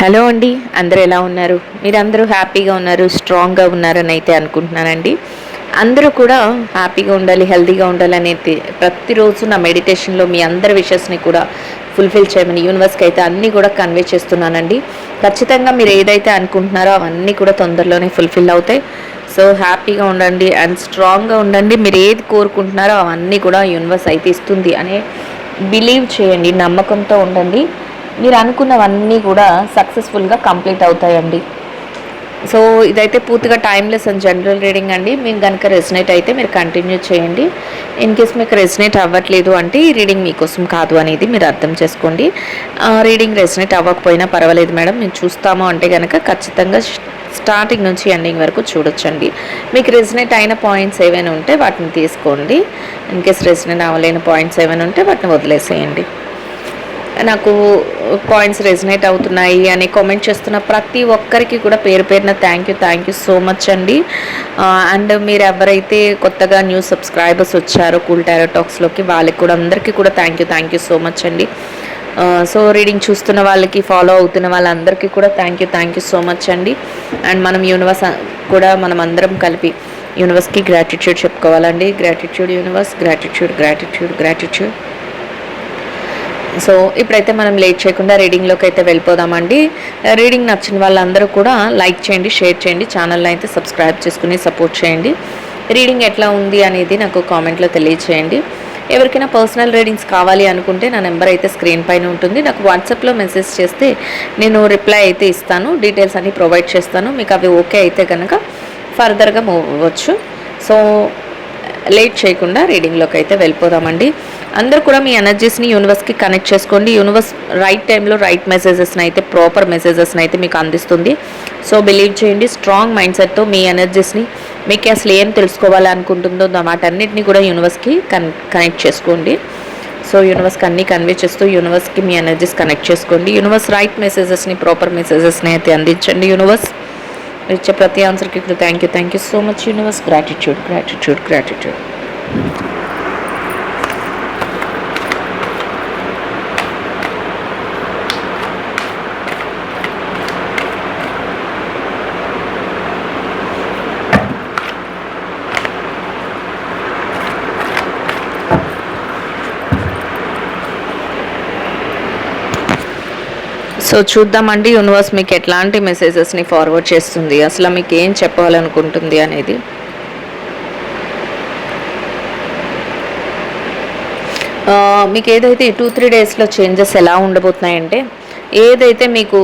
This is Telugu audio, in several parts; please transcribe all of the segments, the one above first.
హలో అండి అందరూ ఎలా ఉన్నారు? మీరందరూ హ్యాపీగా ఉన్నారు స్ట్రాంగ్గా ఉన్నారని అయితే అనుకుంటున్నానండి. అందరూ కూడా హ్యాపీగా ఉండాలి హెల్తీగా ఉండాలి అనేది ప్రతిరోజు నా మెడిటేషన్లో మీ అందరి విషెస్ని కూడా ఫుల్ఫిల్ చేయమని యూనివర్స్కి అయితే అన్నీ కూడా కన్వే చేస్తున్నానండి. ఖచ్చితంగా మీరు ఏదైతే అనుకుంటున్నారో అవన్నీ కూడా తొందరలోనే ఫుల్ఫిల్ అవుతాయి. సో హ్యాపీగా ఉండండి అండ్ స్ట్రాంగ్గా ఉండండి. మీరు ఏది కోరుకుంటున్నారో అవన్నీ కూడా యూనివర్స్ అయితే ఇస్తుంది అనే బిలీవ్ చేయండి నమ్మకంతో ఉండండి. మీరు అనుకున్నవన్నీ కూడా సక్సెస్ఫుల్గా కంప్లీట్ అవుతాయండి. సో ఇదైతే పూర్తిగా టైమ్లెస్ అండ్ జనరల్ రీడింగ్ అండి. మీకు కనుక రెసినేట్ అయితే మీరు కంటిన్యూ చేయండి. ఇన్ కేస్ మీకు రెసినేట్ అవ్వట్లేదు అంటే ఈ రీడింగ్ మీకోసం కాదు అనేది మీరు అర్థం చేసుకోండి. రీడింగ్ రెసినేట్ అవ్వకపోయినా పర్వాలేదు మేడం. మేము చూస్తాము అంటే కనుక ఖచ్చితంగా స్టార్టింగ్ నుంచి ఎండింగ్ వరకు చూడొచ్చండి. మీకు రెసినేట్ అయిన పాయింట్స్ ఏవైనా ఉంటే వాటిని తీసుకోండి. ఇన్ కేస్ రెసినేట్ అవ్వలేని పాయింట్స్ ఏమైనా ఉంటే వాటిని వదిలేసేయండి. నాకు పాయింట్స్ రెజినేట్ అవుతున్నాయి అని కామెంట్ చేస్తున్న ప్రతి ఒక్కరికి కూడా పేరు పేరున thank you thank you so much అండి. అండ్ మీరు ఎవరైతే కొత్తగా న్యూ సబ్స్క్రైబర్స్ వచ్చారో కూల్ టాక్స్లోకి వాళ్ళకి కూడా అందరికీ కూడా thank you thank you so much అండి. సో రీడింగ్ చూస్తున్న వాళ్ళకి ఫాలో అవుతున్న వాళ్ళందరికీ కూడా thank you thank you so much అండి. అండ్ మనం యూనివర్స్ కూడా మనం అందరం కలిపి యూనివర్స్కి gratitude చెప్పుకోవాలండి. Gratitude universe gratitude gratitude gratitude so ఇప్పుడైతే మనం లేట్ చేయకుండా రీడింగ్లోకి అయితే వెళ్ళిపోదామండి. Uh, రీడింగ్ నచ్చిన వాళ్ళందరూ కూడా లైక్ చేయండి షేర్ చేయండి ఛానల్ని అయితే సబ్స్క్రైబ్ చేసుకుని సపోర్ట్ చేయండి. రీడింగ్ ఎట్లా ఉంది అనేది నాకు కామెంట్లో తెలియచేయండి. ఎవరికైనా పర్సనల్ రీడింగ్స్ కావాలి అనుకుంటే నా నెంబర్ అయితే స్క్రీన్ పైన ఉంటుంది. నాకు వాట్సాప్లో మెసేజ్ చేస్తే నేను రిప్లై అయితే ఇస్తాను. డీటెయిల్స్ అన్నీ ప్రొవైడ్ చేస్తాను. మీకు అవి ఓకే అయితే కనుక ఫర్దర్గా మూవ్ అవ్వచ్చు. సో లేట్ చేయకుండా రీడింగ్లోకి అయితే వెళ్ళిపోదామండి. అందరూ కూడా మీ ఎనర్జీస్ని యూనివర్స్కి కనెక్ట్ చేసుకోండి. యూనివర్స్ రైట్ టైంలో రైట్ మెసేజెస్ని అయితే ప్రాపర్ మెసేజెస్ని అయితే మీకు అందిస్తుంది. సో బిలీవ్ చేయండి. స్ట్రాంగ్ మైండ్ సెట్తో మీ ఎనర్జీస్ని మీకు అసలు ఏం తెలుసుకోవాలనుకుంటుందో వాటన్నిటిని కూడా యూనివర్స్కి కన్ కనెక్ట్ చేసుకోండి. సో యూనివర్స్కి అన్నీ కన్వే చేస్తూ యూనివర్స్కి మీ ఎనర్జీస్ కనెక్ట్ చేసుకోండి. యూనివర్స్ రైట్ మెసేజెస్ని ప్రాపర్ మెసేజెస్ని అయితే అందించండి. యూనివర్స్ ఇచ్చే ప్రతి ఆన్సర్కి ఇక్కడ thank you thank you so much universe gratitude gratitude gratitude so చూద్దామండి యూనివర్స్ మీకు ఎట్లాంటి మెసేజెస్ని ఫార్వర్డ్ చేస్తుంది? అసలు మీకు ఏం చెప్పాలనుకుంటుంది అనేది? మీకు ఏదైతే టూ త్రీ డేస్లో చేంజెస్ ఎలా ఉండబోతున్నాయంటే ఏదైతే మీకు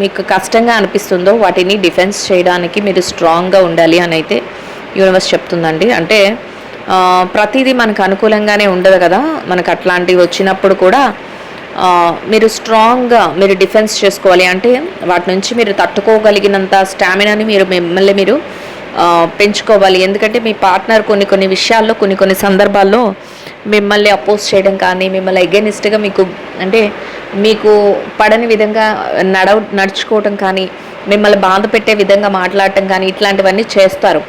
మీకు కష్టంగా అనిపిస్తుందో వాటిని డిఫెన్స్ చేయడానికి మీరు స్ట్రాంగ్గా ఉండాలి అని అయితే యూనివర్స్ చెప్తుందండి. అంటే ప్రతిదీ మనకు అనుకూలంగానే ఉండదు కదా? మనకు అట్లాంటివి వచ్చినప్పుడు కూడా మీరు స్ట్రాంగ్గా మీరు డిఫెన్స్ చేసుకోవాలి అంటే వాటి నుంచి మీరు తట్టుకోగలిగినంత స్టామినాని మీరు మిమ్మల్ని మీరు పెంచుకోవాలి. ఎందుకంటే మీ పార్ట్నర్ కొన్ని కొన్ని విషయాల్లో కొన్ని కొన్ని సందర్భాల్లో మిమ్మల్ని అపోజ్ చేయడం కానీ మిమ్మల్ని ఎగెనిస్ట్గా మీకు అంటే మీకు పడని విధంగా నడవ నడుచుకోవటం కానీ మిమ్మల్ని బాధ పెట్టే విధంగా మాట్లాడటం కానీ ఇట్లాంటివన్నీ చేస్తారు.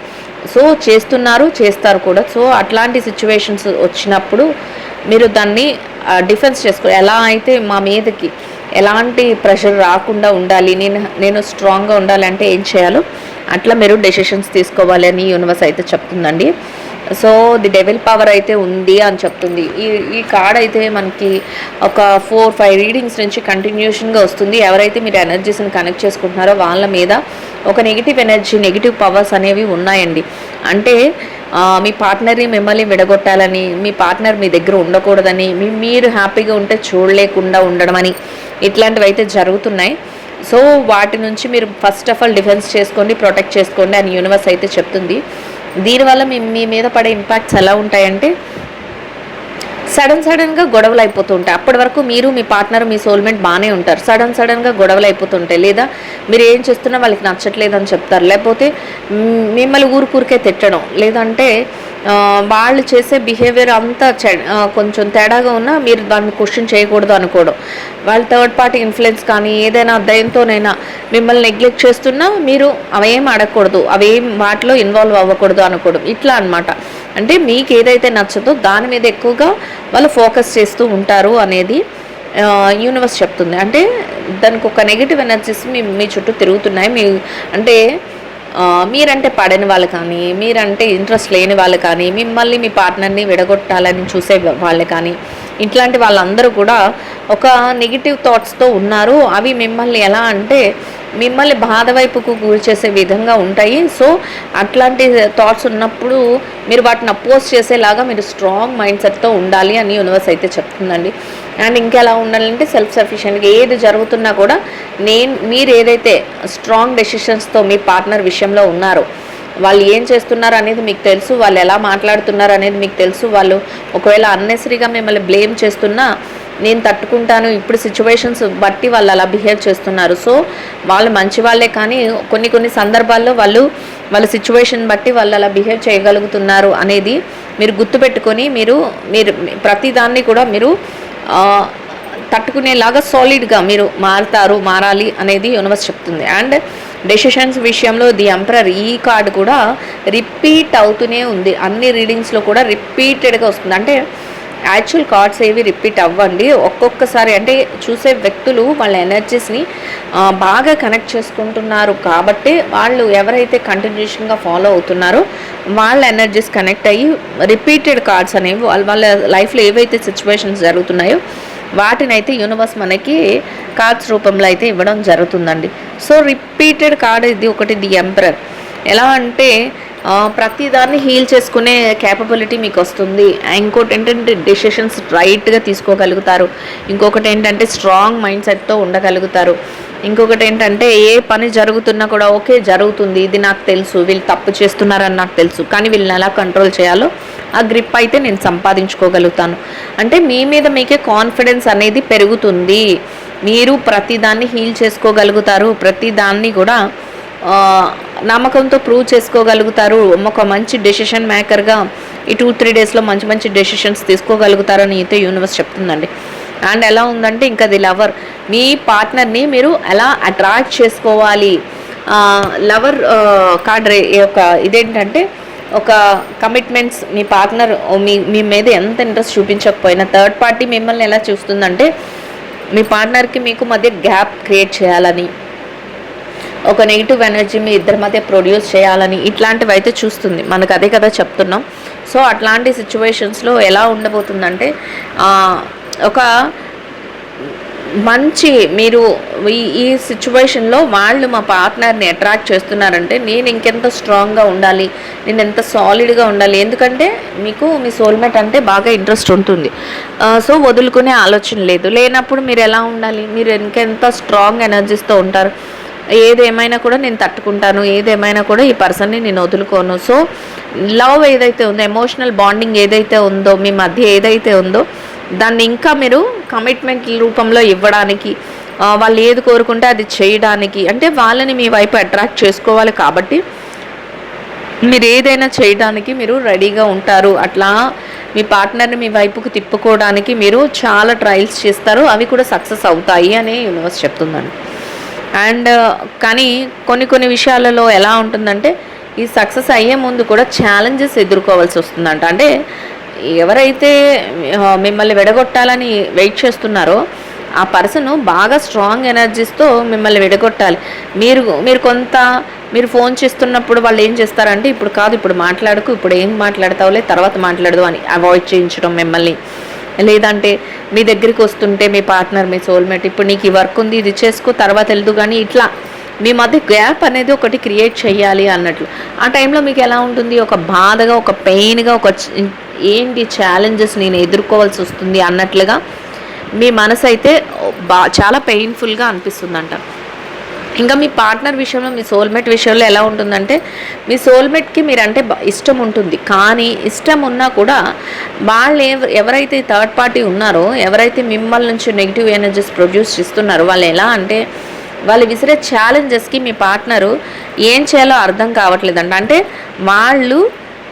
సో చేస్తున్నారు చేస్తారు కూడా. సో అట్లాంటి సిచ్యువేషన్స్ వచ్చినప్పుడు మీరు దాన్ని డిఫెన్స్ చేసుకో ఎలా అయితే మా మీదకి ఎలాంటి ప్రెషర్ రాకుండా ఉండాలి నేను నేను స్ట్రాంగ్గా ఉండాలంటే ఏం చేయాలో అట్లా మీరు డెసిషన్స్ తీసుకోవాలి అని యూనివర్స్ అయితే చెప్తుందండి. సో ది డెవిల్ పవర్ అయితే ఉంది అని చెప్తుంది. ఈ ఈ కార్డ్ అయితే మనకి ఒక ఫోర్ ఫైవ్ రీడింగ్స్ నుంచి కంటిన్యూషన్గా వస్తుంది. ఎవరైతే మీరు ఎనర్జీస్ని కనెక్ట్ చేసుకుంటున్నారో వాళ్ళ మీద ఒక నెగిటివ్ ఎనర్జీ నెగిటివ్ పవర్స్ అనేవి ఉన్నాయండి. అంటే మీ పార్ట్నర్ని మిమ్మల్ని విడగొట్టాలని మీ పార్ట్నర్ మీ దగ్గర ఉండకూడదని మీ మీరు హ్యాపీగా ఉంటే చూడలేకుండా ఉండడం అని ఇట్లాంటివి అయితే జరుగుతున్నాయి. సో వాటి నుంచి మీరు ఫస్ట్ ఆఫ్ ఆల్ డిఫెన్స్ చేసుకోండి ప్రొటెక్ట్ చేసుకోండి అని యూనివర్స్ అయితే చెప్తుంది. దీనివల్ల మీ మీ మీద పడే ఇంపాక్ట్స్ ఎలా ఉంటాయంటే సడన్ సడన్గా గొడవలు అయిపోతుంటాయి. అప్పటి వరకు మీరు మీ పార్ట్నర్ మీ సోల్మేట్ బాగానే ఉంటారు. సడన్ సడన్గా గొడవలు అయిపోతుంటాయి. లేదా మీరు ఏం చేస్తున్నా వాళ్ళకి నచ్చట్లేదు అని చెప్తారు. లేకపోతే మిమ్మల్ని ఊరికూరికే తిట్టడం. లేదంటే వాళ్ళు చేసే బిహేవియర్ అంతా కొంచెం తేడాగా ఉన్నా మీరు దాన్ని క్వశ్చన్ చేయకూడదు అనుకోవడం. వాళ్ళ థర్డ్ పార్టీ ఇన్ఫ్లుయెన్స్ కానీ ఏదైనా దయంతోనైనా మిమ్మల్ని నెగ్లెక్ట్ చేస్తున్నా మీరు అవేం అడగకూడదు. అవేం వాటిలో ఇన్వాల్వ్ అవ్వకూడదు అనుకోవడం. ఇట్లా అనమాట అంటే మీకు ఏదైతే నచ్చదో దాని మీద ఎక్కువగా వాళ్ళు ఫోకస్ చేస్తూ ఉంటారు అనేది యూనివర్స్ చెప్తుంది. అంటే దానికి ఒక నెగిటివ్ ఎనర్జీస్ మీ మీ చుట్టూ తిరుగుతున్నాయి. మీ అంటే మీరంటే పడని వాళ్ళు కానీ మీరంటే ఇంట్రెస్ట్ లేని వాళ్ళు కానీ మిమ్మల్ని మీ పార్ట్నర్ని విడగొట్టాలని చూసే వాళ్ళు కానీ ఇట్లాంటి వాళ్ళందరూ కూడా ఒక నెగిటివ్ థాట్స్తో ఉన్నారు. అవి మిమ్మల్ని ఎలా అంటే మిమ్మల్ని బాధ వైపుకు గురి చేసే విధంగా ఉంటాయి. సో అట్లాంటి థాట్స్ ఉన్నప్పుడు మీరు వాటిని అపోజ్ చేసేలాగా మీరు స్ట్రాంగ్ మైండ్ సెట్తో ఉండాలి అని యూనివర్స్ అయితే చెప్తుందండి. అండ్ ఇంకెలా ఉండాలంటే సెల్ఫ్ సఫిషియెంట్గా ఏది జరుగుతున్నా కూడా నేను మీరు ఏదైతే స్ట్రాంగ్ డెసిషన్స్తో మీ పార్ట్నర్ విషయంలో ఉన్నారో వాళ్ళు ఏం చేస్తున్నారు అనేది మీకు తెలుసు వాళ్ళు ఎలా మాట్లాడుతున్నారు అనేది మీకు తెలుసు. వాళ్ళు ఒకవేళ అన్నెసరీగా మిమ్మల్ని బ్లేమ్ చేస్తున్నా నేను తట్టుకుంటాను ఇప్పుడు సిచ్యువేషన్స్ బట్టి వాళ్ళు అలా బిహేవ్ చేస్తున్నారు. సో వాళ్ళు మంచి వాళ్ళే కానీ కొన్ని కొన్ని సందర్భాల్లో వాళ్ళు వాళ్ళ సిచ్యువేషన్ బట్టి వాళ్ళు అలా బిహేవ్ చేయగలుగుతున్నారు అనేది మీరు గుర్తుపెట్టుకొని మీరు మీరు ప్రతిదాన్ని కూడా మీరు తట్టుకునేలాగా సాలిడ్గా మీరు మారుతారు మారాలి అనేది యూనివర్స్ చెప్తుంది. అండ్ డెసిషన్స్ విషయంలో ది ఎంపరర్ ఈ కార్డు కూడా రిపీట్ అవుతూనే ఉంది. అన్ని రీడింగ్స్లో కూడా రిపీటెడ్గా వస్తుంది. అంటే యాక్చువల్ కార్డ్స్ ఏవి రిపీట్ అవ్వండి. ఒక్కొక్కసారి అంటే చూసే వ్యక్తులు వాళ్ళ ఎనర్జీస్ని బాగా కనెక్ట్ చేసుకుంటున్నారు. కాబట్టి వాళ్ళు ఎవరైతే కంటిన్యూషన్గా ఫాలో అవుతున్నారో వాళ్ళ ఎనర్జీస్ కనెక్ట్ అయ్యి రిపీటెడ్ కార్డ్స్ అనేవి వాళ్ళ వాళ్ళ లైఫ్లో ఏవైతే సిచ్యువేషన్స్ జరుగుతున్నాయో వాటిని అయితే యూనివర్స్ మనకి కార్డ్స్ రూపంలో అయితే ఇవ్వడం జరుగుతుందండి. సో రిపీటెడ్ కార్డ్ ఇది ఒకటి ది ఎంపరర్ ఎలా అంటే ప్రతిదాన్ని హీల్ చేసుకునే క్యాపబిలిటీ మీకు వస్తుంది. ఇంకోటి ఏంటంటే డెసిషన్స్ రైట్గా తీసుకోగలుగుతారు. ఇంకొకటి ఏంటంటే స్ట్రాంగ్ మైండ్ సెట్తో ఉండగలుగుతారు. ఇంకొకటి ఏంటంటే ఏ పని జరుగుతున్నా కూడా ఓకే జరుగుతుంది. ఇది నాకు తెలుసు. వీళ్ళు తప్పు చేస్తున్నారని నాకు తెలుసు. కానీ వీళ్ళని ఎలా కంట్రోల్ చేయాలో ఆ గ్రిప్ అయితే నేను సంపాదించుకోగలుగుతాను. అంటే మీ మీద మీకే కాన్ఫిడెన్స్ అనేది పెరుగుతుంది. మీరు ప్రతిదాన్ని హీల్ చేసుకోగలుగుతారు. ప్రతిదాన్ని కూడా నమ్మకంతో ప్రూవ్ చేసుకోగలుగుతారు. ఒక మంచి డెసిషన్ మేకర్గా ఈ టూ త్రీ డేస్లో మంచి మంచి డెసిషన్స్ తీసుకోగలుగుతారని అయితే యూనివర్స్ చెప్తుందండి. అండ్ ఎలా ఉందంటే ఇంకా ది లవర్ మీ పార్ట్నర్ని మీరు ఎలా అట్రాక్ట్ చేసుకోవాలి? లవర్ కార్డ్ యొక్క ఇదేంటంటే ఒక కమిట్మెంట్స్ మీ పార్ట్నర్ మీ మీ మీద ఎంత ఇంట్రెస్ట్ చూపించకపోయినా థర్డ్ పార్టీ మిమ్మల్ని ఎలా చూస్తుందంటే మీ పార్ట్నర్కి మీకు మధ్య గ్యాప్ క్రియేట్ చేయాలని ఒక నెగిటివ్ ఎనర్జీ మీ ఇద్దరి మధ్య ప్రొడ్యూస్ చేయాలని ఇట్లాంటివి అయితే చూస్తుంది. మనకు అదే కదా చెప్తున్నాం. సో అట్లాంటి సిచ్యువేషన్స్లో ఎలా ఉండబోతుందంటే ఒక మంచి మీరు ఈ ఈ సిచ్యువేషన్లో వాళ్ళు మా పార్ట్నర్ని అట్రాక్ట్ చేస్తున్నారంటే నేను ఇంకెంత స్ట్రాంగ్గా ఉండాలి నేను ఎంత సాలిడ్గా ఉండాలి. ఎందుకంటే మీకు మీ సోల్మేట్ అంటే బాగా ఇంట్రెస్ట్ ఉంటుంది. సో వదులుకునే ఆలోచన లేదు. లేనప్పుడు మీరు ఎలా ఉండాలి? మీరు ఇంకెంత స్ట్రాంగ్ ఎనర్జీస్తో ఉంటారు? ఏదేమైనా కూడా నేను తట్టుకుంటాను. ఏదేమైనా కూడా ఈ పర్సన్ని నేను వదులుకోను. సో లవ్ ఏదైతే ఉందో ఎమోషనల్ బాండింగ్ ఏదైతే ఉందో మీ మధ్య ఏదైతే ఉందో దాన్ని ఇంకా మీరు కమిట్మెంట్ రూపంలో ఇవ్వడానికి వాళ్ళు ఏది కోరుకుంటే అది చేయడానికి అంటే వాళ్ళని మీ వైపు అట్రాక్ట్ చేసుకోవాలి కాబట్టి మీరు ఏదైనా చేయడానికి మీరు రెడీగా ఉంటారు. అట్లా మీ పార్ట్నర్ని మీ వైపుకు తిప్పుకోవడానికి మీరు చాలా ట్రయల్స్ చేస్తారు. అవి కూడా సక్సెస్ అవుతాయి అని యూనివర్స్ చెప్తుందండి అండ్ కానీ కొన్ని కొన్ని విషయాలలో ఎలా ఉంటుందంటే ఈ సక్సెస్ అయ్యే ముందు కూడా ఛాలెంజెస్ ఎదుర్కోవాల్సి వస్తుందంట. అంటే ఎవరైతే మిమ్మల్ని విడగొట్టాలని వెయిట్ చేస్తున్నారో ఆ పర్సన్ బాగా స్ట్రాంగ్ ఎనర్జీస్తో మిమ్మల్ని విడగొట్టాలి. మీరు మీరు కొంత మీరు ఫోన్ చేస్తున్నప్పుడు వాళ్ళు ఏం చేస్తారంటే ఇప్పుడు కాదు ఇప్పుడు మాట్లాడుకు ఇప్పుడు ఏం మాట్లాడతావులే తర్వాత మాట్లాడదు అని అవాయిడ్ చేయించడం మిమ్మల్ని. లేదంటే మీ దగ్గరికి వస్తుంటే మీ పార్ట్నర్ మీ సోల్మేట్ ఇప్పుడు నీకు ఈ వర్క్ ఉంది ఇది చేసుకో తర్వాత వెళ్దు కానీ ఇట్లా. మీ మధ్య గ్యాప్ అనేది ఒకటి క్రియేట్ చేయాలి అన్నట్లు. ఆ టైంలో మీకు ఎలా ఉంటుంది? ఒక బాధగా ఒక పెయిన్గా ఒక ఏంటి ఛాలెంజెస్ నేను ఎదుర్కోవాల్సి వస్తుంది అన్నట్లుగా మీ మనసు అయితే బా చాలా పెయిన్ఫుల్గా అనిపిస్తుందంట. ఇంకా మీ పార్ట్నర్ విషయంలో మీ సోల్మేట్ విషయంలో ఎలా ఉంటుందంటే మీ సోల్మేట్కి మీరంటే ఇష్టం ఉంటుంది. కానీ ఇష్టం ఉన్నా కూడా వాళ్ళు ఎవరైతే థర్డ్ పార్టీ ఉన్నారో ఎవరైతే మిమ్మల్ని నుంచి నెగిటివ్ ఎనర్జీస్ ప్రొడ్యూస్ చేస్తున్నారో వాళ్ళు ఎలా అంటే వాళ్ళు విసిరే ఛాలెంజెస్కి మీ పార్ట్నరు ఏం చేయాలో అర్థం కావట్లేదంట. అంటే వాళ్ళు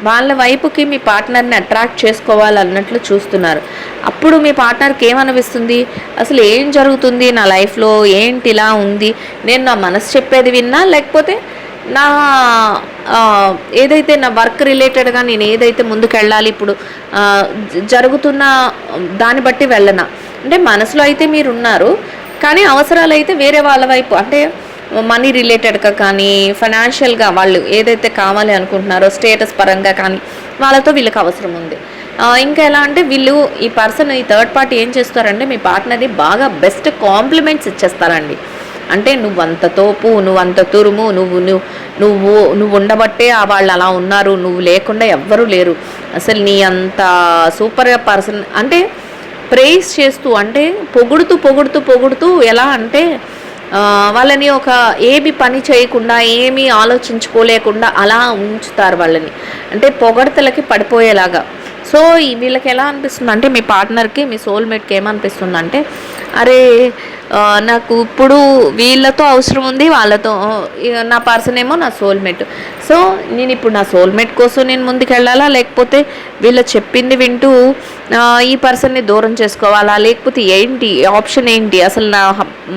వాళ్ళ వైపుకి మీ పార్ట్నర్ని అట్రాక్ట్ చేసుకోవాలన్నట్లు చూస్తున్నారు. అప్పుడు మీ పార్ట్నర్కి ఏమనిపిస్తుంది? అసలు ఏం జరుగుతుంది నా లైఫ్లో? ఏంటి ఇలా ఉంది? నేను నా మనసు చెప్పేది విన్నా లేకపోతే నా ఏదైతే నా వర్క్ రిలేటెడ్గా నేను ఏదైతే ముందుకు వెళ్ళాలి ఇప్పుడు జరుగుతున్న దాన్ని బట్టి వెళ్ళనా? అంటే మనసులో అయితే మీరు ఉన్నారు కానీ అవసరాలు అయితే వేరే వాళ్ళ వైపు అంటే మనీ రిలేటెడ్గా కానీ ఫైనాన్షియల్గా వాళ్ళు ఏదైతే కావాలి అనుకుంటున్నారో స్టేటస్ పరంగా కానీ వాళ్ళతో వీళ్ళకి అవసరం ఉంది. ఇంకా ఎలా అంటే వీళ్ళు ఈ పర్సన్ ఈ థర్డ్ పార్టీ ఏం చేస్తారంటే మీ పార్ట్నర్ని బాగా బెస్ట్ కాంప్లిమెంట్స్ ఇచ్చేస్తారండి. అంటే నువ్వు అంత తోపు నువ్వు అంత తురుము నువ్వు నువ్వు నువ్వు నువ్వు ఉండబట్టే ఆ వాళ్ళు అలా ఉన్నారు నువ్వు లేకుండా ఎవ్వరూ లేరు. అసలు నీ అంత సూపర్ పర్సన్ అంటే ప్రేస్ చేస్తూ అంటే పొగుడుతూ పొగుడుతూ పొగుడుతూ ఎలా అంటే వాళ్ళని ఒక ఏమి పని చేయకుండా ఏమీ ఆలోచించుకోలేకుండా అలా ఉంచుతారు వాళ్ళని. అంటే పొగడతలకి పడిపోయేలాగా. సో వీళ్ళకి ఎలా అనిపిస్తుంది? అంటే మీ పార్ట్నర్కి మీ సోల్మేట్కి ఏమనిపిస్తుంది అంటే అరే నాకు ఇప్పుడు వీళ్ళతో అవసరం ఉంది వాళ్ళతో నా పర్సన్ ఏమో నా సోల్మేట్. సో నేను ఇప్పుడు నా సోల్మేట్ కోసం నేను ముందుకు వెళ్ళాలా లేకపోతే వీళ్ళు చెప్పింది వింటూ ఈ పర్సన్ని దూరం చేసుకోవాలా? లేకపోతే ఏంటి ఆప్షన్ ఏంటి? అసలు నా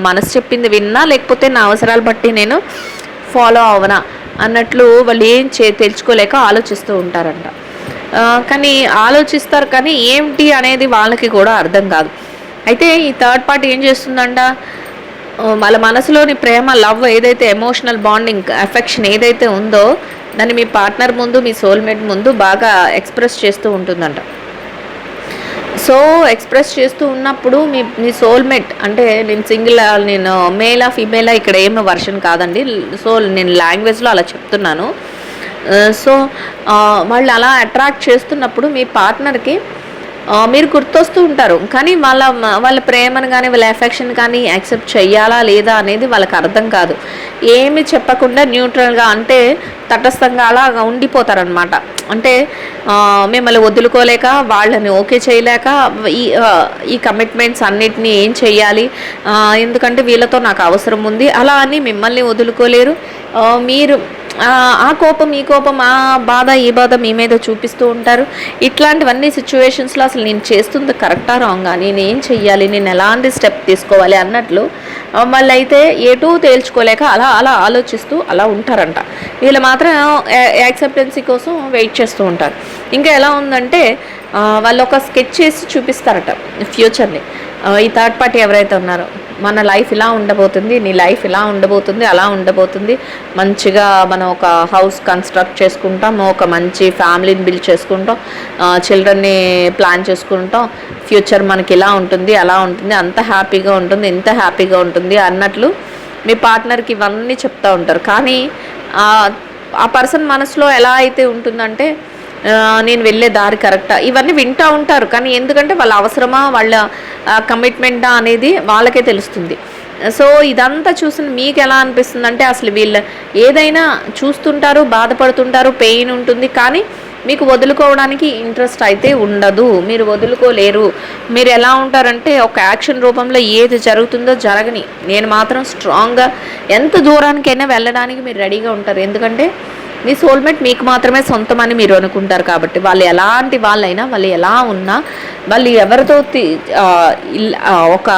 మనసు చెప్పింది విన్నా లేకపోతే నా అవసరాలు బట్టి నేను ఫాలో అవనా? అన్నట్లు వాళ్ళు ఏం చే తెలుసుకోలేక ఆలోచిస్తూ ఉంటారంట. కానీ ఆలోచిస్తారు కానీ ఏంటి అనేది వాళ్ళకి కూడా అర్థం కాదు. అయితే ఈ థర్డ్ పార్టీ ఏం చేస్తుందంట? వాళ్ళ మనసులోని ప్రేమ లవ్ ఏదైతే ఎమోషనల్ బాండింగ్ అఫెక్షన్ ఏదైతే ఉందో దాన్ని మీ పార్ట్నర్ ముందు మీ సోల్మేట్ ముందు బాగా ఎక్స్ప్రెస్ చేస్తూ ఉంటుందంట. సో ఎక్స్ప్రెస్ చేస్తూ ఉన్నప్పుడు మీ మీ సోల్మేట్ అంటే నేను సింగిల్ నేను మేలా ఫీమేలా ఇక్కడ ఏమో వర్షన్ కాదండి. సో నేను లాంగ్వేజ్లో అలా చెప్తున్నాను. Uh, సో uh, వాళ్ళు అలా అట్రాక్ట్ చేస్తున్నప్పుడు మీ పార్ట్నర్కి uh, మీరు గుర్తొస్తూ ఉంటారు. కానీ వాళ్ళ వాళ్ళ ప్రేమను కానీ వాళ్ళ ఎఫెక్షన్ కానీ యాక్సెప్ట్ చేయాలా లేదా అనేది వాళ్ళకి అర్థం కాదు. ఏమి చెప్పకుండా న్యూట్రల్గా అంటే తటస్థంగా అలా ఉండిపోతారనమాట అంటే మిమ్మల్ని వదులుకోలేక వాళ్ళని ఓకే చేయలేక ఈ ఈ కమిట్మెంట్స్ అన్నిటినీ ఏం చేయాలి? ఎందుకంటే వీళ్ళతో నాకు అవసరం ఉంది. అలా అని మిమ్మల్ని వదులుకోలేరు. మీరు ఆ, కోపం ఈ కోపం ఆ బాధ ఈ బాధ మీ మీద చూపిస్తూ ఉంటారు. ఇట్లాంటివన్నీ సిచ్యువేషన్స్లో అసలు నేను చేస్తుంది కరెక్టా రాంగా నేను ఏం చెయ్యాలి? నేను ఎలాంటి స్టెప్ తీసుకోవాలి? అన్నట్లు వాళ్ళైతే ఎటూ తేల్చుకోలేక అలా అలా ఆలోచిస్తూ అలా ఉంటారంట. వీళ్ళు మాత్రం యాక్సెప్టెన్సీ కోసం వెయిట్ చేస్తూ ఉంటారు. ఇంకా ఎలా ఉందంటే వాళ్ళు ఒక స్కెచ్ చేసి చూపిస్తారట ఫ్యూచర్ని ఈ థర్డ్ పార్టీ ఎవరైతే ఉన్నారో. మన లైఫ్ ఇలా ఉండబోతుంది నీ లైఫ్ ఇలా ఉండబోతుంది అలా ఉండబోతుంది. మంచిగా మనం ఒక హౌస్ కన్స్ట్రక్ట్ చేసుకుంటాం ఒక మంచి ఫ్యామిలీని బిల్డ్ చేసుకుంటాం చిల్డ్రన్ని ప్లాన్ చేసుకుంటాం. ఫ్యూచర్ మనకి ఇలా ఉంటుంది అలా ఉంటుంది అంత హ్యాపీగా ఉంటుంది ఇంత హ్యాపీగా ఉంటుంది అన్నట్లు మీ పార్ట్నర్కి ఇవన్నీ చెప్తూ ఉంటారు. కానీ ఆ పర్సన్ మనసులో ఎలా అయితే ఉంటుందంటే నేను వెళ్ళే దారి కరెక్టా? ఇవన్నీ వింటూ ఉంటారు కానీ ఎందుకంటే వాళ్ళ అవసరమా వాళ్ళ కమిట్మెంటా అనేది వాళ్ళకే తెలుస్తుంది. సో ఇదంతా చూసిన మీకు ఎలా అనిపిస్తుంది అంటే అసలు వీళ్ళు ఏదైనా చూస్తుంటారు బాధపడుతుంటారు పెయిన్ ఉంటుంది కానీ మీకు వదులుకోవడానికి ఇంట్రెస్ట్ అయితే ఉండదు. మీరు వదులుకోలేరు. మీరు ఎలా ఉంటారంటే ఒక యాక్షన్ రూపంలో ఏది జరుగుతుందో జరగని. నేను మాత్రం స్ట్రాంగ్గా ఎంత దూరానికైనా వెళ్ళడానికి మీరు రెడీగా ఉంటారు. ఎందుకంటే మీ సోల్మేట్ మీకు మాత్రమే సొంతం అని మీరు అనుకుంటారు కాబట్టి వాళ్ళు ఎలాంటి వాళ్ళైనా వాళ్ళు ఎలా ఉన్నా వాళ్ళు ఎవరితో ఒక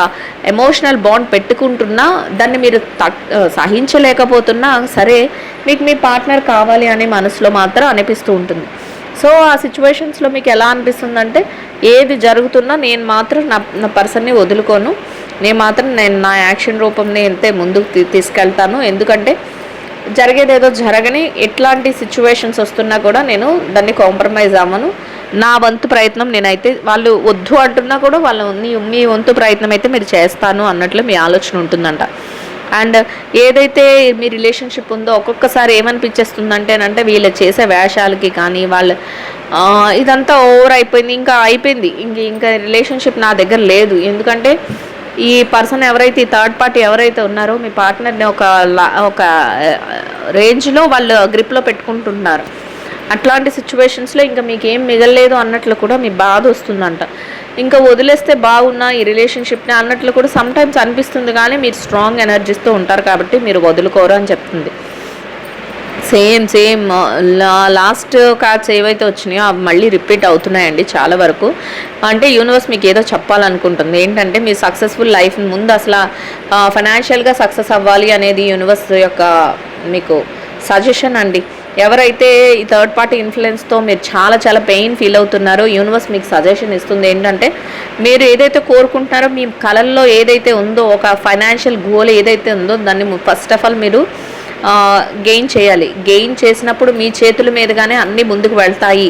ఎమోషనల్ బాండ్ పెట్టుకుంటున్నా దాన్ని మీరు తట్ సహించలేకపోతున్నా సరే మీకు మీ పార్ట్నర్ కావాలి అనే మనసులో మాత్రం అనిపిస్తూ ఉంటుంది. సో ఆ సిచ్యువేషన్స్లో మీకు ఎలా అనిపిస్తుందంటే ఏది జరుగుతున్నా నేను మాత్రం నా నా పర్సన్ని వదులుకోను. నేను మాత్రం నేను నా యాక్షన్ రూపంని అంతే ముందుకు తీసుకెళ్తాను. ఎందుకంటే జరిగేది ఏదో జరగని ఎట్లాంటి సిచ్యువేషన్స్ వస్తున్నా కూడా నేను దాన్ని కాంప్రమైజ్ అవ్వను. నా వంతు ప్రయత్నం నేనైతే వాళ్ళు వద్దు అంటున్నా కూడా వాళ్ళు మీ వంతు ప్రయత్నం అయితే మీరు చేస్తాను అన్నట్లు మీ ఆలోచన ఉంటుందంట. అండ్ ఏదైతే మీ రిలేషన్షిప్ ఉందో ఒక్కొక్కసారి ఏమనిపించేస్తుందంటే అంటే వీళ్ళు చేసే వేషాలకి కానీ వాళ్ళు ఇదంతా ఓవర్ అయిపోయింది ఇంకా అయిపోయింది. ఇంక ఇంకా రిలేషన్షిప్ నా దగ్గర లేదు. ఎందుకంటే ఈ పర్సన్ ఎవరైతే ఈ థర్డ్ పార్టీ ఎవరైతే ఉన్నారో మీ పార్ట్నర్ని ఒక లా- ఒక రేంజ్లో వాళ్ళు గ్రిప్లో పెట్టుకుంటున్నారు. అట్లాంటి సిచ్యువేషన్స్లో ఇంకా మీకు ఏం మిగలలేదు అన్నట్లు కూడా మీ బాధ వస్తుందంట. ఇంకా వదిలేస్తే బాగున్నా ఈ రిలేషన్షిప్ని అన్నట్లు కూడా సమ్ టైమ్స్ అనిపిస్తుంది కానీ మీరు స్ట్రాంగ్ ఎనర్జీస్తో ఉంటారు కాబట్టి మీరు వదులుకోరు అని చెప్తుంది. Same same. లాస్ట్ కార్డ్స్ ఏవైతే వచ్చినాయో అవి మళ్ళీ రిపీట్ అవుతున్నాయండి చాలా వరకు. అంటే యూనివర్స్ మీకు ఏదో చెప్పాలనుకుంటుంది. ఏంటంటే మీ సక్సెస్ఫుల్ లైఫ్ ముందు అసలు ఫైనాన్షియల్గా సక్సెస్ అవ్వాలి అనేది యూనివర్స్ యొక్క మీకు సజెషన్ అండి. ఎవరైతే ఈ థర్డ్ పార్టీ ఇన్ఫ్లుయెన్స్తో మీరు చాలా చాలా పెయిన్ ఫీల్ అవుతున్నారో యూనివర్స్ మీకు సజెషన్ ఇస్తుంది. ఏంటంటే మీరు ఏదైతే కోరుకుంటున్నారో మీ కళల్లో ఏదైతే ఉందో ఒక ఫైనాన్షియల్ గోల్ ఏదైతే ఉందో దాన్ని ఫస్ట్ ఆఫ్ ఆల్ మీరు గెయిన్ చేయాలి. గెయిన్ చేసినప్పుడు మీ చేతుల మీదుగానే అన్నీ ముందుకు వెళ్తాయి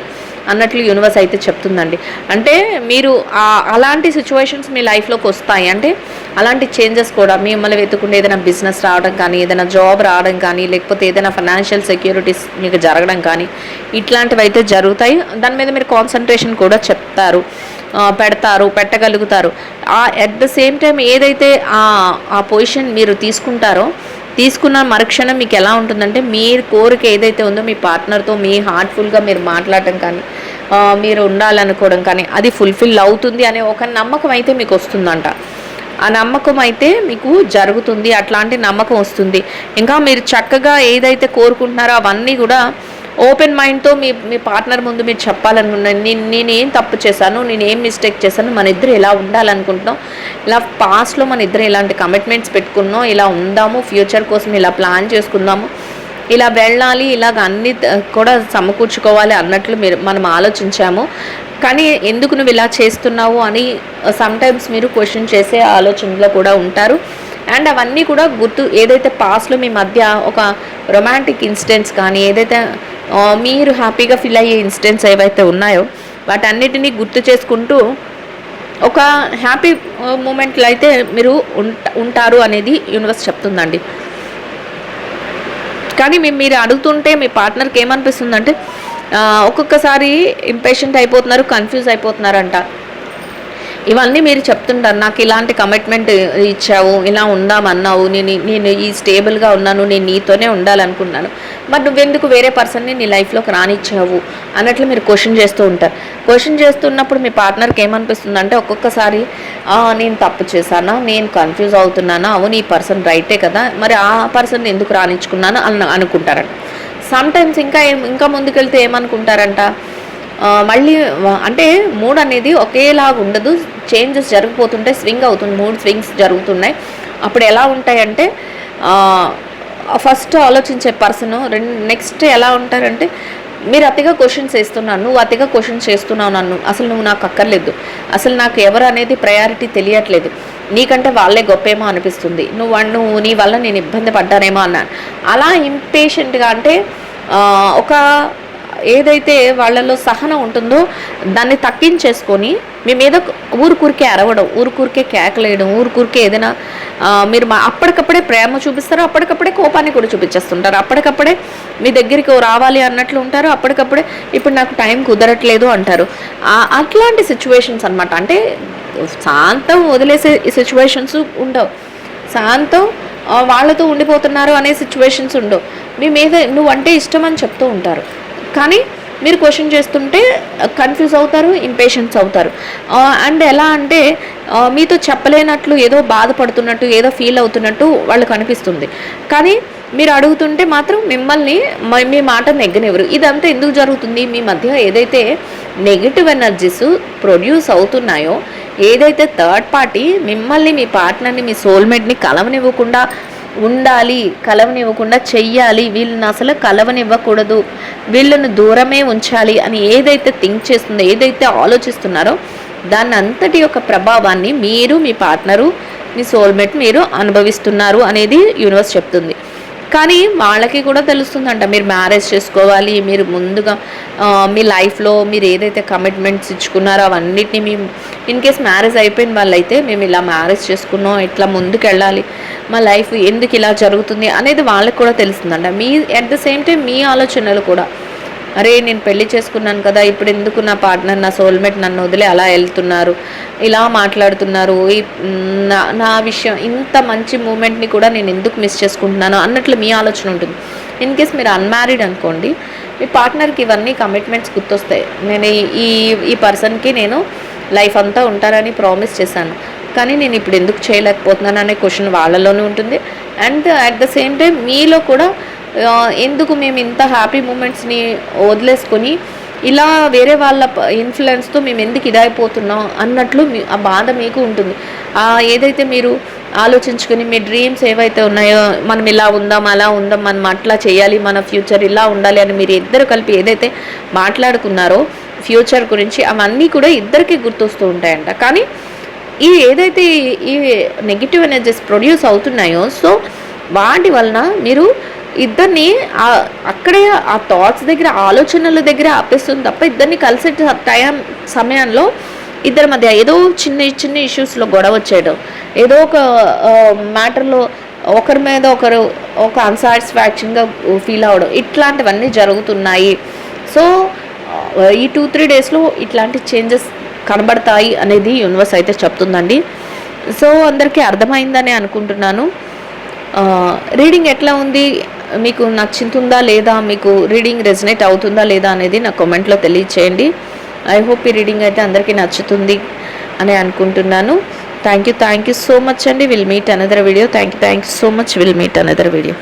అన్నట్లు యూనివర్స్ అయితే చెప్తుందండి. అంటే మీరు అలాంటి సిచ్యువేషన్స్ మీ లైఫ్లోకి వస్తాయి. అంటే అలాంటి చేంజెస్ కూడా మిమ్మల్ని వెతుకుంటే ఏదైనా బిజినెస్ రావడం కానీ ఏదైనా జాబ్ రావడం కానీ లేకపోతే ఏదైనా ఫైనాన్షియల్ సెక్యూరిటీస్ మీకు జరగడం కానీ ఇట్లాంటివి అయితే జరుగుతాయి. దాని మీద మీరు కాన్సన్ట్రేషన్ కూడా చెప్తారు. పెడతారు పెట్టగలుగుతారు. అట్ ద సేమ్ టైం ఏదైతే ఆ పొజిషన్ మీరు తీసుకుంటారో తీసుకున్న మరుక్షణం మీకు ఎలా ఉంటుందంటే మీ కోరిక ఏదైతే ఉందో మీ పార్ట్నర్తో మీ హార్ట్ఫుల్గా మీరు మాట్లాడటం కానీ మీరు ఉండాలనుకోవడం కానీ అది ఫుల్ఫిల్ అవుతుంది అనే ఒక నమ్మకం అయితే మీకు వస్తుందంట. ఆ నమ్మకం అయితే మీకు జరుగుతుంది అట్లాంటి నమ్మకం వస్తుంది. ఇంకా మీరు చక్కగా ఏదైతే కోరుకుంటున్నారో అవన్నీ కూడా ఓపెన్ మైండ్తో మీ మీ పార్ట్నర్ ముందు మీరు చెప్పాలనుకున్నాను నేను నేనేం తప్పు చేశాను నేను ఏం మిస్టేక్ చేశాను మన ఇద్దరు ఎలా ఉండాలనుకుంటున్నాం ఇలా పాస్ట్లో మన ఇద్దరు ఇలాంటి కమిట్మెంట్స్ పెట్టుకున్నాం ఇలా ఉందాము ఫ్యూచర్ కోసం ఇలా ప్లాన్ చేసుకుందాము ఇలా వెళ్ళాలి ఇలాగ అన్ని కూడా సమకూర్చుకోవాలి అన్నట్లు మీరు మనం ఆలోచించాము. కానీ ఎందుకు నువ్వు ఇలా చేస్తున్నావు అని సమ్టైమ్స్ మీరు క్వశ్చన్ చేసే ఆలోచనలో కూడా ఉంటారు. అండ్ అవన్నీ కూడా గుర్తు ఏదైతే పాస్ట్లో మీ మధ్య ఒక రొమాంటిక్ ఇన్సిడెంట్స్ కానీ ఏదైతే మీరు హ్యాపీగా ఫీల్ అయ్యే ఇన్సిడెంట్స్ ఏవైతే ఉన్నాయో వాటన్నిటినీ గుర్తు చేసుకుంటూ ఒక హ్యాపీ మూమెంట్లో అయితే మీరు ఉంటారు అనేది యూనివర్స్ చెప్తుందండి. కానీ మీరు అడుగుతుంటే మీ పార్ట్నర్కి ఏమనిపిస్తుందంటే ఒక్కొక్కసారి ఇంపేషెంట్ అయిపోతున్నారు కన్ఫ్యూజ్ అయిపోతున్నారంట. ఇవన్నీ మీరు చెప్తుంటారు. నాకు ఇలాంటి కమిట్మెంట్ ఇచ్చావు ఇలా ఉందామన్నావు నేను నేను ఈ స్టేబుల్గా ఉన్నాను నేను నీతోనే ఉండాలనుకున్నాను. మరి నువ్వెందుకు వేరే పర్సన్ని నీ లైఫ్లోకి రానిచ్చావు అన్నట్లు మీరు క్వశ్చన్ చేస్తూ ఉంటారు. క్వశ్చన్ చేస్తున్నప్పుడు మీ పార్ట్నర్కి ఏమనిపిస్తుంది అంటే ఒక్కొక్కసారి నేను తప్పు చేశానా? నేను కన్ఫ్యూజ్ అవుతున్నానా? అవును ఈ పర్సన్ రైటే కదా? మరి ఆ పర్సన్ ఎందుకు రానిచ్చుకున్నాను? అని అనుకుంటారంట. సమ్ టైమ్స్ ఇంకా ఇంకా ముందుకెళ్తే ఏమనుకుంటారంట? మళ్ళీ అంటే మూడ్ అనేది ఒకేలాగా ఉండదు. చేంజెస్ జరిగిపోతుంటే స్వింగ్ అవుతుంది. మూడ్ స్వింగ్స్ జరుగుతున్నాయి. అప్పుడు ఎలా ఉంటాయంటే ఫస్ట్ ఆలోచించే పర్సన్ రెండు నెక్స్ట్ ఎలా ఉంటారంటే మీరు అతిగా క్వశ్చన్స్ వేస్తున్నాను నువ్వు అతిగా క్వశ్చన్స్ చేస్తున్నావు నన్ను. అసలు నువ్వు నాకు అక్కర్లేదు. అసలు నాకు ఎవరు అనేది ప్రయారిటీ తెలియట్లేదు. నీకంటే వాళ్ళే గొప్పేమో అనిపిస్తుంది. నువ్వు నువ్వు నీ వల్ల నేను ఇబ్బంది పడ్డానేమో అన్నాను. అలా ఇంపేషెంట్గా అంటే ఒక ఏదైతే వాళ్ళలో సహనం ఉంటుందో దాన్ని తగ్గించేసుకొని మీ మీద ఊరుకూరికే అరవడం ఊరుకూరికే కేకలేయడం ఊరుకూరికే ఏదైనా మీరు మా అప్పటికప్పుడే ప్రేమ చూపిస్తారు అప్పటికప్పుడే కోపాన్ని కూడా చూపించేస్తుంటారు. అప్పటికప్పుడే మీ దగ్గరికి రావాలి అన్నట్లు ఉంటారు అప్పటికప్పుడే ఇప్పుడు నాకు టైం కుదరట్లేదు అంటారు. అట్లాంటి సిచ్యువేషన్స్ అనమాట అంటే శాంతం వదిలేసే సిచ్యువేషన్స్ ఉండవు. శాంతం వాళ్ళతో ఉండిపోతున్నారు అనే సిచ్యువేషన్స్ ఉండవు. మీ మీద నువ్వు అంటే ఇష్టం అని చెప్తూ ఉంటారు. కానీ మీరు క్వశ్చన్ చేస్తుంటే uh, కన్ఫ్యూజ్ అవుతారు ఇంపేషెన్స్ అవుతారు. Uh, అండ్ ఎలా అంటే uh, మీతో చెప్పలేనట్లు ఏదో బాధపడుతున్నట్టు ఏదో ఫీల్ అవుతున్నట్టు వాళ్ళకు అనిపిస్తుంది. కానీ మీరు అడుగుతుంటే మాత్రం మిమ్మల్ని మీ మాట నెగ్గనివ్వరు. ఇదంతా ఎందుకు జరుగుతుంది? మీ మధ్య ఏదైతే నెగిటివ్ ఎనర్జీస్ ప్రొడ్యూస్ అవుతున్నాయో ఏదైతే థర్డ్ పార్టీ మిమ్మల్ని మీ పార్ట్నర్ని మీ సోల్మేట్ని కలవనివ్వకుండా ఉండాలి కలవనివ్వకుండా చెయ్యాలి. వీళ్ళని అసలు కలవనివ్వకూడదు. వీళ్ళను దూరమే ఉంచాలి అని ఏదైతే థింక్ చేస్తుందో ఏదైతే ఆలోచిస్తున్నారో దాని అంతటి యొక్క ప్రభావాన్ని మీరు మీ పార్ట్నరు మీ సోల్మేట్ మీరు అనుభవిస్తున్నారు అనేది యూనివర్స్ చెప్తుంది. కానీ వాళ్ళకి కూడా తెలుస్తుందంట మీరు మ్యారేజ్ చేసుకోవాలి మీరు ముందుగా మీ లైఫ్లో మీరు ఏదైతే కమిట్మెంట్స్ ఇచ్చుకున్నారో అవన్నిటిని మేము ఇన్ కేస్ మ్యారేజ్ అయిపోయిన వాళ్ళైతే మేము ఇలా మ్యారేజ్ చేసుకున్నాం ఇట్లా ముందుకు వెళ్ళాలి మా లైఫ్ ఎందుకు ఇలా జరుగుతుంది అనేది వాళ్ళకి కూడా తెలుస్తుందంట. మీ అట్ ద సేమ్ టైం మీ ఆలోచనలు కూడా అరే నేను పెళ్ళి చేసుకున్నాను కదా ఇప్పుడు ఎందుకు నా పార్ట్నర్ నా సోల్మేట్ నన్ను వదిలే అలా వెళ్తున్నారు? ఇలా మాట్లాడుతున్నారు. నా నా విషయం ఇంత మంచి మూమెంట్ని కూడా నేను ఎందుకు మిస్ చేసుకుంటున్నాను అన్నట్లు మీ ఆలోచన ఉంటుంది. ఇన్ కేస్ మీరు అన్మ్యారీడ్ అనుకోండి మీ పార్ట్నర్కి ఇవన్నీ కమిట్మెంట్స్ గుర్తొస్తాయి. నేను ఈ ఈ పర్సన్కి నేను లైఫ్ అంతా ఉంటానని ప్రామిస్ చేశాను. కానీ నేను ఇప్పుడు ఎందుకు చేయలేకపోతున్నాను అనే క్వశ్చన్ వాళ్ళలోనే ఉంటుంది. And at the same time మీలో కూడా ఎందుకు మేము ఇంత హ్యాపీ మూమెంట్స్ని వదిలేసుకొని ఇలా వేరే వాళ్ళ ఇన్ఫ్లుయెన్స్తో మేము ఎందుకు ఇదైపోతున్నాం అన్నట్లు ఆ బాధ మీకు ఉంటుంది. ఏదైతే మీరు ఆలోచించుకుని మీ డ్రీమ్స్ ఏవైతే ఉన్నాయో మనం ఇలా ఉందాం అలా ఉందాం మనం అట్లా చేయాలి మన ఫ్యూచర్ ఇలా ఉండాలి అని మీరు ఇద్దరు కలిపి ఏదైతే మాట్లాడుకున్నారో ఫ్యూచర్ గురించి అవన్నీ కూడా ఇద్దరికి గుర్తొస్తూ ఉంటాయంట. కానీ ఈ ఏదైతే ఈ నెగిటివ్ ఎనర్జీస్ ప్రొడ్యూస్ అవుతున్నాయో సో వాటి వలన మీరు ఇద్దరిని అక్కడే ఆ థాట్స్ దగ్గర ఆలోచనల దగ్గర ఆపేస్తుంది తప్ప ఇద్దరిని కలిసే టైం సమయంలో ఇద్దరి మధ్య ఏదో చిన్న చిన్న ఇష్యూస్లో గొడవ వచ్చేయడం. ఏదో ఒక మ్యాటర్లో ఒకరి మీద ఒకరు ఒక అన్సాటిస్ఫాక్షన్గా ఫీల్ అవ్వడం. ఇట్లాంటివన్నీ జరుగుతున్నాయి. సో ఈ టూ త్రీ డేస్లో ఇట్లాంటి చేంజెస్ కనబడతాయి అనేది యూనివర్స్ అయితే చెప్తుందండి. సో అందరికీ అర్థమైందని అనుకుంటున్నాను. రీడింగ్ ఎట్లా ఉంది? మీకు నచ్చుతుందా లేదా మీకు రీడింగ్ రెజనేట్ అవుతుందా లేదా అనేది నా కామెంట్లో తెలియచేయండి. ఐ హోప్ ఈ రీడింగ్ అయితే అందరికీ నచ్చుతుంది అని అనుకుంటున్నాను. Thank you thank you so much అండి. Will meet another video thank you thank you so much will meet another video